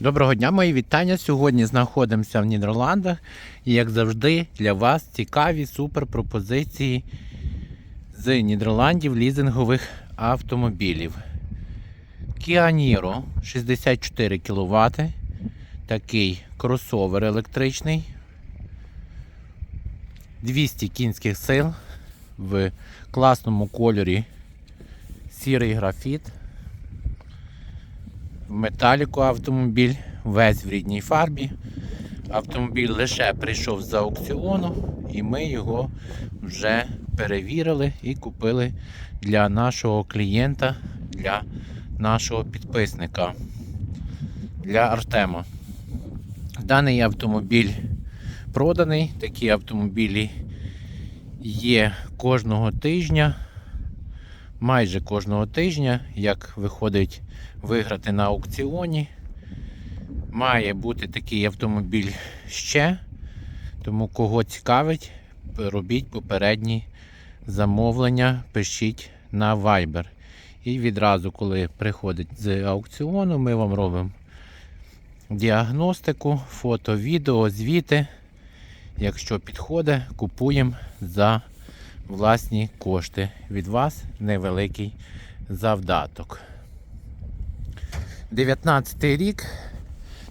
Доброго дня, мої вітання. Сьогодні знаходимося в Нідерландах. І як завжди, для вас цікаві супер пропозиції з Нідерландів лізингових автомобілів. Kia Niro 64 кВт. Такий кросовер електричний. 200 кінських сил в класному кольорі сірий графіт. Металіку автомобіль, весь в рідній фарбі. Автомобіль лише прийшов з аукціону, і ми його вже перевірили і купили для нашого клієнта, для нашого підписника, для Артема. Даний автомобіль проданий. Такі автомобілі є кожного тижня, майже кожного тижня, як виходить виграти на аукціоні. Має бути такий автомобіль ще. Тому кого цікавить, робіть попередні замовлення, пишіть на Viber. І відразу, коли приходить з аукціону, ми вам робимо діагностику, фото, відео, звіти. Якщо підходить, купуємо за власні кошти. Від вас невеликий завдаток. 19 рік.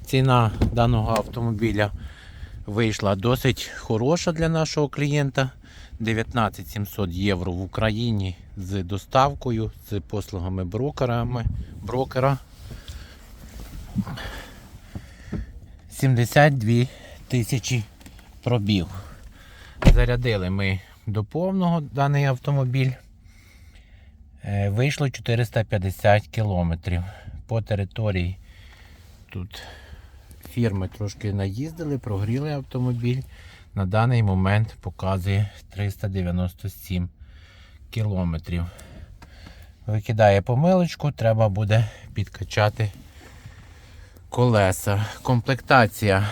Ціна даного автомобіля вийшла досить хороша для нашого клієнта. 19 700 євро в Україні з доставкою, з послугами брокерами, брокера. 72 тисячі пробіг. Зарядили ми до повного даний автомобіль. Е, Вийшло 450 кілометрів по території. Тут фірми трошки наїздили, прогріли автомобіль. На даний момент показує 397 кілометрів. Викидає помилочку, треба буде підкачати колеса. Комплектація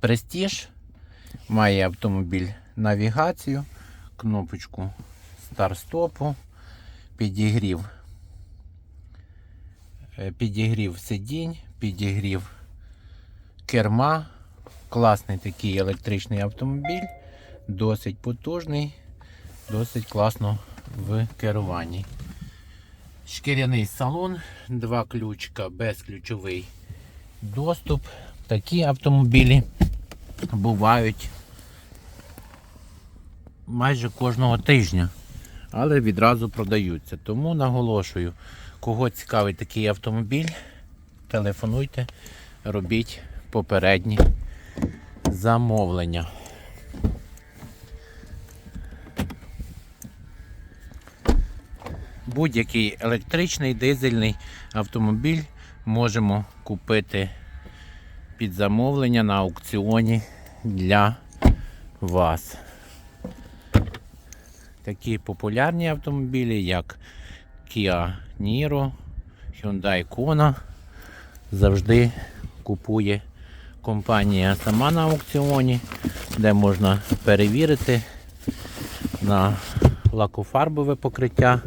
Prestige. Має автомобіль навігацію, кнопочку старт-стопу, підігрів підігрів сидінь, підігрів керма. Класний такий електричний автомобіль, досить потужний, досить класно в керуванні. Шкіряний салон, два ключка, безключовий доступ. Такі автомобілі бувають майже кожного тижня, але відразу продаються. Тому наголошую. Кого цікавить такий автомобіль, телефонуйте, робіть попередні замовлення. Будь-який електричний дизельний автомобіль можемо купити під замовлення на аукціоні для вас. Такі популярні автомобілі, як Kia Niro, Hyundai Kona завжди купує компанія сама на аукціоні, де можна перевірити на лакофарбове покриття,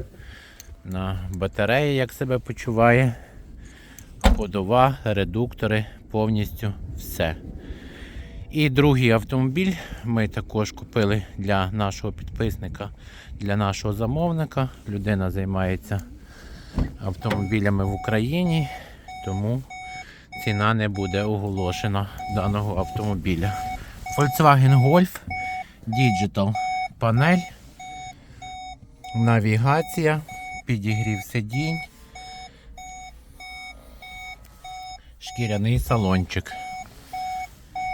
на батареї, як себе почуває, ходова, редуктори, повністю все. І другий автомобіль ми також купили для нашого підписника, для нашого замовника. Людина займається автомобілями в Україні, тому ціна не буде оголошена даного автомобіля. Volkswagen Golf, Digital панель, навігація, підігрів сидінь, шкіряний салончик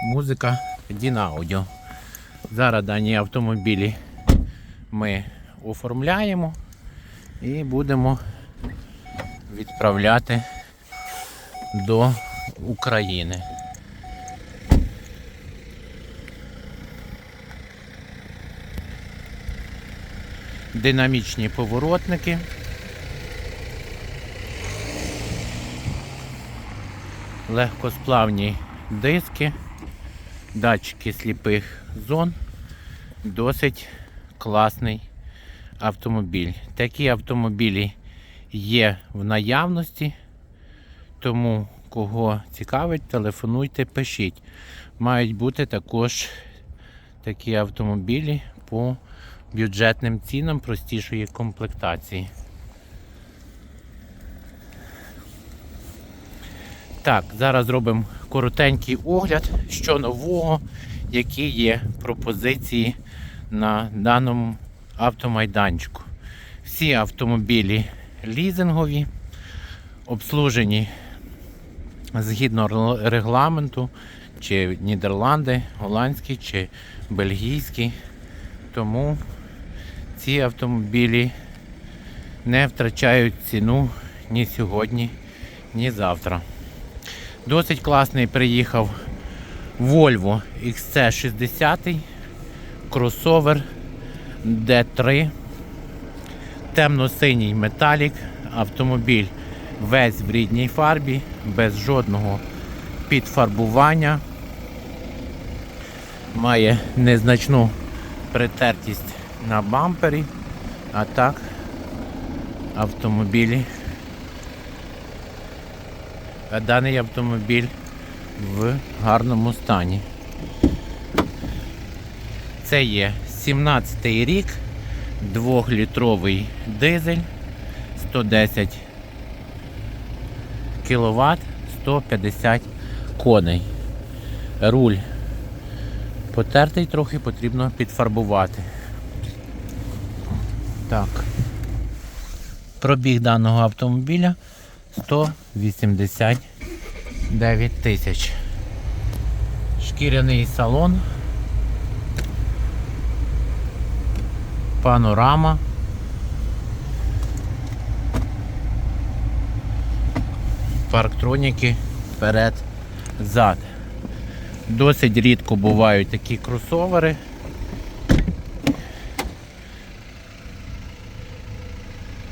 музика Дінаудіо. Зараз дані автомобілі ми оформляємо і будемо відправляти до України. Динамічні поворотники. Легкосплавні диски датчики сліпих зон. Досить класний автомобіль. Такі автомобілі є в наявності, тому Кого цікавить, телефонуйте, пишіть. Мають бути також такі автомобілі по бюджетним цінам простішої комплектації. Так, зараз зробимо коротенький огляд, що нового, які є пропозиції на даному автомайданчику. Всі автомобілі лізингові, обслужені згідно регламенту, чи Нідерланди, голландські, чи бельгійські. Тому ці автомобілі не втрачають ціну ні сьогодні, ні завтра. Досить класний приїхав Volvo XC60, кросовер D3, темно-синій металік, автомобіль весь в рідній фарбі, без жодного підфарбування. Має незначну притертість на бампері, а так автомобілі. Даний автомобіль в гарному стані. Це є 17-й рік, 2-літровий дизель, 110 кВт, 150 коней. Руль потертий трохи потрібно підфарбувати. Так. Пробіг даного автомобіля 189 тисяч. Шкіряний салон. Панорама. Парктроніки вперед, зад. Досить рідко бувають такі кросовери.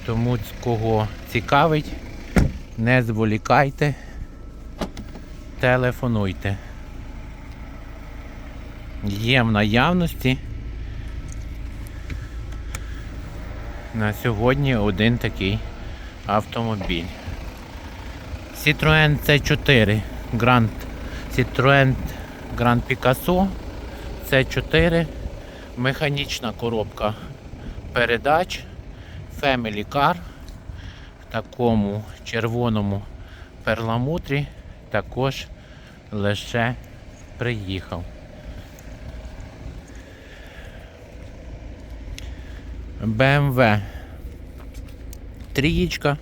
Тому кого цікавить, не зволікайте, телефонуйте. Є в наявності на сьогодні один такий автомобіль. Citroen C4 Grand Citroen Grand Picasso C4 механічна коробка передач Family Car такому червоному перламутрі також лише приїхав. BMW трієчка.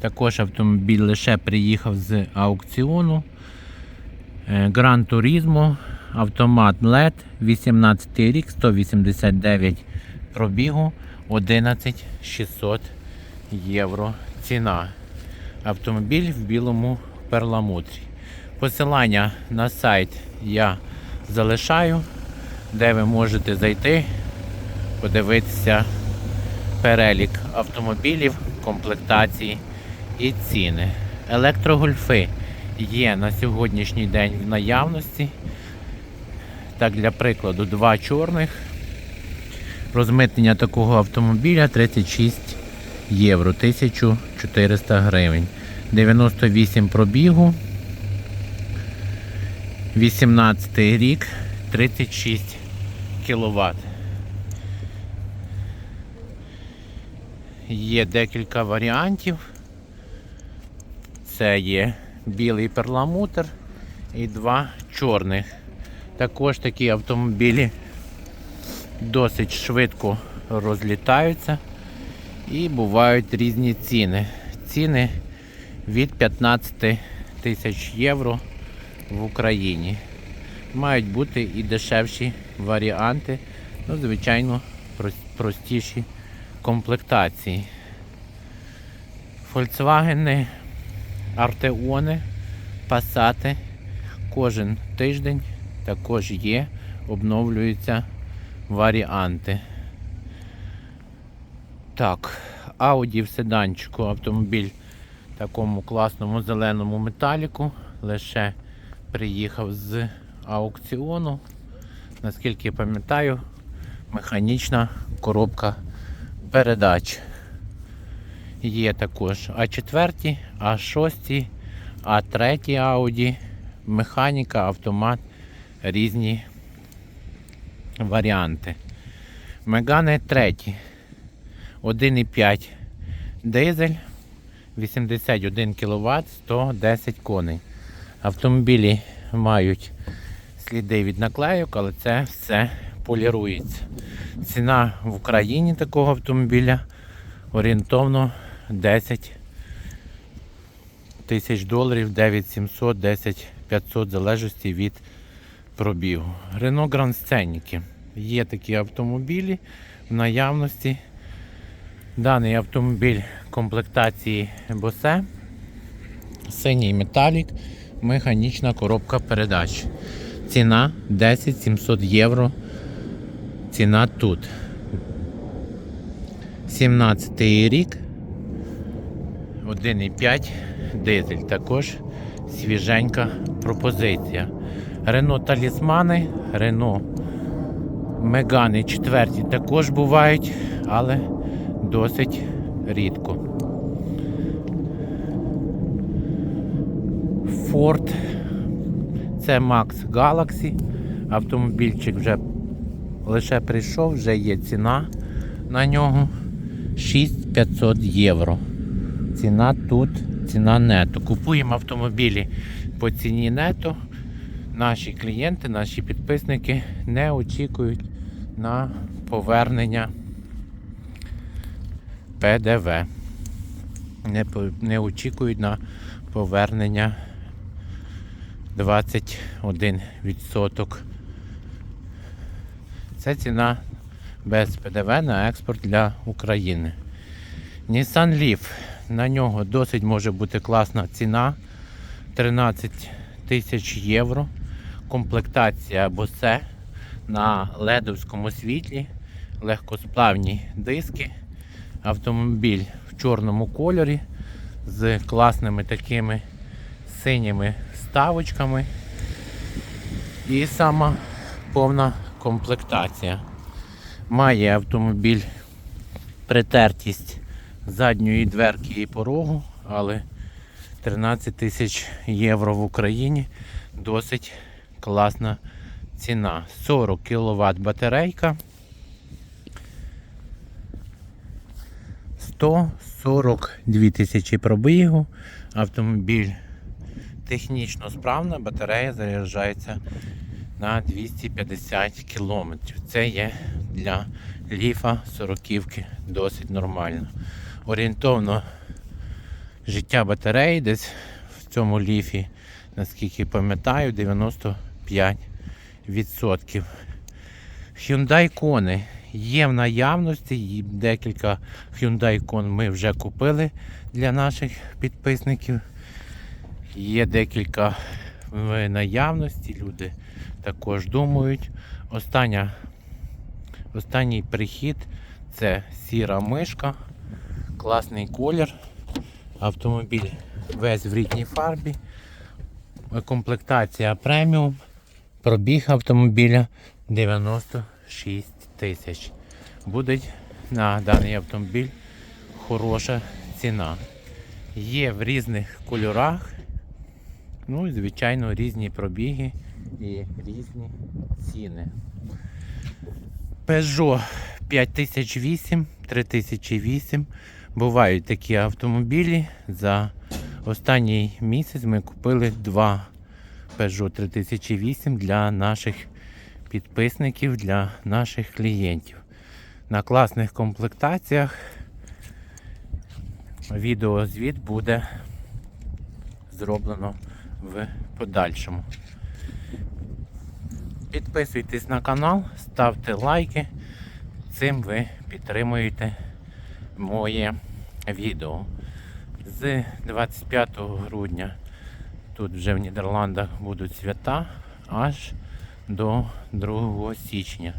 Також автомобіль лише приїхав з аукціону. Е, Gran Turismo, автомат LED, 18 рік, 189 пробігу, 11 600 євро ціна. Автомобіль в білому перламутрі. Посилання на сайт я залишаю, де ви можете зайти, подивитися перелік автомобілів, комплектації і ціни. Електрогольфи є на сьогоднішній день в наявності. Так, для прикладу, два чорних. Розмитнення такого автомобіля 36 євро, 1400 гривень. 98 пробігу. 18 рік, 36 кВт. Є декілька варіантів. Це є білий перламутр і два чорних. Також такі автомобілі досить швидко розлітаються і бувають різні ціни. Ціни від 15 тисяч євро в Україні. Мають бути і дешевші варіанти, ну, звичайно, простіші комплектації. Volkswagen, Артеони, Пасати кожен тиждень також є, обновлюються варіанти. Так, Audi в седанчику автомобіль в такому класному зеленому металіку. Лише приїхав з аукціону. Наскільки пам'ятаю, механічна коробка передач. Є також А4, А6, А третій Audi механіка, автомат, різні варіанти. Мегане третій. 1,5 дизель, 81 кВт, 110 коней. Автомобілі мають сліди від наклейок, але це все полірується. Ціна в Україні такого автомобіля орієнтовно 10 тисяч доларів, 9700, 10 500 в залежності від пробігу. Renault Grand Scenic. Є такі автомобілі в наявності. Даний автомобіль комплектації Bose, синій металік, механічна коробка передач. Ціна 10 700 євро. Ціна тут. 17 рік. 1,5 дизель. Також свіженька пропозиція. Рено талісмани, Рено Мегани четверті також бувають, але досить рідко. Ford. Це Max Galaxy. Автомобільчик вже лише прийшов, вже є ціна на нього 6500 євро. Ціна тут, ціна нето. Купуємо автомобілі по ціні нето. Наші клієнти, наші підписники не очікують на повернення ПДВ. Не, не очікують на повернення 21%. Це ціна без ПДВ на експорт для України. Nissan Leaf. На нього досить може бути класна ціна. 13 тисяч євро. Комплектація Bose на ледовському світлі, легкосплавні диски. Автомобіль в чорному кольорі з класними такими синіми вставочками. І сама повна комплектація. Має автомобіль притертість задньої дверки і порогу, але 13 тисяч євро в Україні досить класна ціна. 40 кВт батарейка. 142 тисячі пробігу. Автомобіль технічно справна, батарея заряджається на 250 км. Це є для ліфа 40 досить нормально. Орієнтовно життя батареї десь в цьому ліфі, наскільки пам'ятаю, 95%. Hyundai Kona є в наявності, декілька Hyundai Kona ми вже купили для наших підписників. Є декілька в наявності, люди також думають. Остання, останній прихід це сіра мишка, класний колір. Автомобіль весь в рідній фарбі. Комплектація преміум. Пробіг автомобіля 96 тисяч. Буде на даний автомобіль хороша ціна. Є в різних кольорах. Ну і звичайно різні пробіги і різні ціни. Peugeot 5008, 3008. Бувають такі автомобілі. За останній місяць ми купили два Peugeot 3008 для наших підписників, для наших клієнтів. На класних комплектаціях відеозвіт буде зроблено в подальшому. Підписуйтесь на канал, ставте лайки. Цим ви підтримуєте моє відео. З 25 грудня тут вже в Нідерландах будуть свята аж до 2 січня.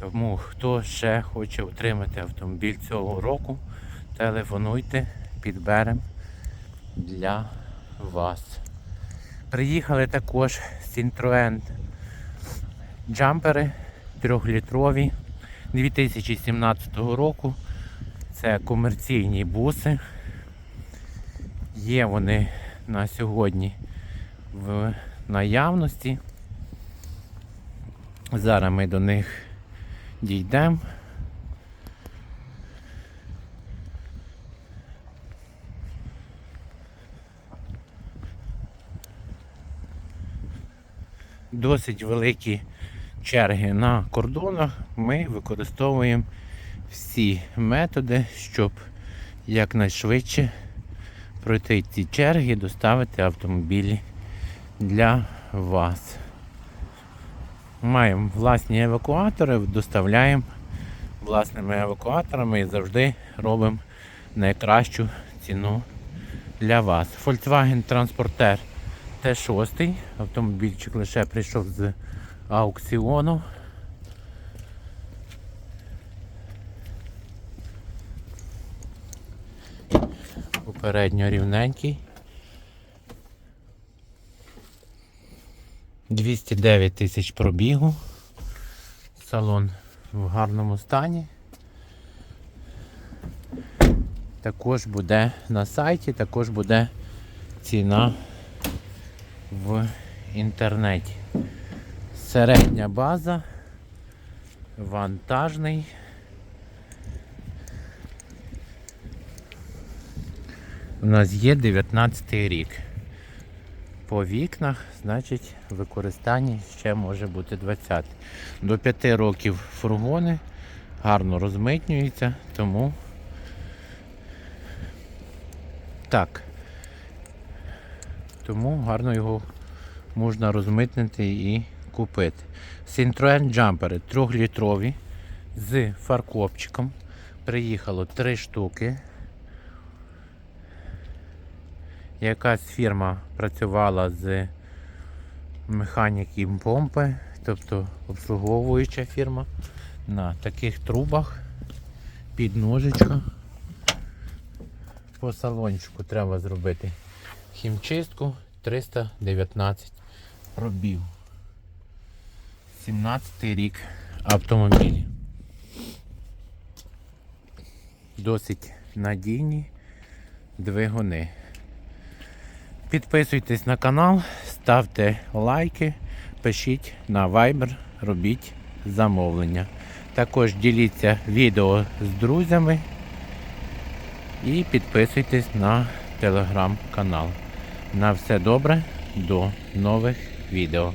Тому хто ще хоче отримати автомобіль цього року, телефонуйте, підберемо для вас. Приїхали також Citroën джампери 3-літрові 2017 року. Це комерційні буси. Є вони на сьогодні в наявності. Зараз ми до них дійдемо. Досить великі черги на кордонах. Ми використовуємо всі методи, щоб якнайшвидше пройти ці черги і доставити автомобілі для вас. Маємо власні евакуатори, доставляємо власними евакуаторами і завжди робимо найкращу ціну для вас. Volkswagen Transporter Т6. Автомобільчик лише прийшов з аукціону. Попередньо рівненький. 209 тисяч пробігу. Салон в гарному стані. Також буде на сайті, також буде ціна в інтернеті. Середня база, вантажний. У нас є 19 рік. По вікнах, значить, в використанні ще може бути 20. До 5 років фургони гарно розмитнюються, тому так. Тому гарно його можна розмитнити і купити. Citroen Jumper 3-літрові з фаркопчиком. Приїхало 3 штуки. Якась фірма працювала з механіків помпи, тобто обслуговуюча фірма на таких трубах під ножичка. По салончику треба зробити хімчистку 319 пробів. 17 рік автомобілі. Досить надійні двигуни. Підписуйтесь на канал, ставте лайки, пишіть на Viber, робіть замовлення. Також діліться відео з друзями і підписуйтесь на телеграм-канал. На все добре, до нових відео.